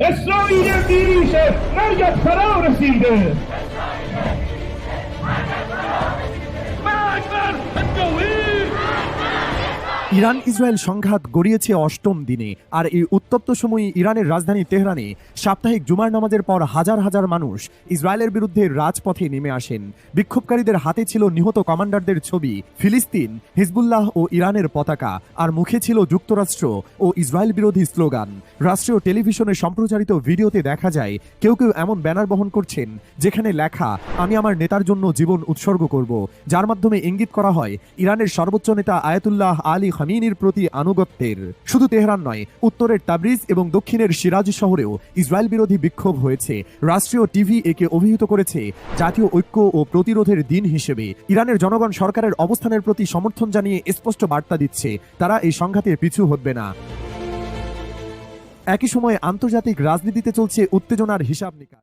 اسرائیل دیری شد مرگت فرا رسیده. Iran Israel সংঘাত গড়িয়েছে অষ্টম দিনে, আর এই উত্তপ্ত সময়ে ইরানের রাজধানী তেহরানে সাপ্তাহিক জুমার নামাজের পর হাজার হাজার মানুষ ইসরায়েলের বিরুদ্ধে রাজপথে নেমে আসেন। বিক্ষোভকারীদের হাতে ছিল নিহত কমান্ডারদের ছবি, ফিলিস্তিন, হিজবুল্লাহ ও ইরানের পতাকা, আর মুখে ছিল যুক্তরাষ্ট্র ও ইসরায়েল বিরোধী স্লোগান। রাষ্ট্রীয় টেলিভিশনে সম্প্রচারিত ভিডিওতে দেখা যায়, কেউ কেউ এমন ব্যানার বহন করছেন, যেখানে লেখা, আমি আমার নেতার জন্য জীবন উৎসর্গ করব। যার মাধ্যমে ইঙ্গিত করা হয়, ইরানের সর্বোচ্চ নেতা আয়াতুল্লাহ আলী খামিনির প্রতি আনুগত্যের শুধু তেহরান নয়, উত্তরের তাবরিজ এবং দক্ষিণের সিরাজ শহরেও ইসরায়েল বিরোধী বিক্ষোভ হয়েছে। রাষ্ট্রীয় টিভি একে অভিহিত করেছে জাতীয় ঐক্য ও প্রতিরোধের দিন হিসেবে। ইরানের জনগণ সরকারের অবস্থানের প্রতি সমর্থন জানিয়ে স্পষ্ট বার্তা দিচ্ছে, তারা এই সংঘাতে পিছু হটবে না। একই সময়ে আন্তর্জাতিক রাজনীতিতে চলছে উত্তেজনার হিসাব নিকাশ।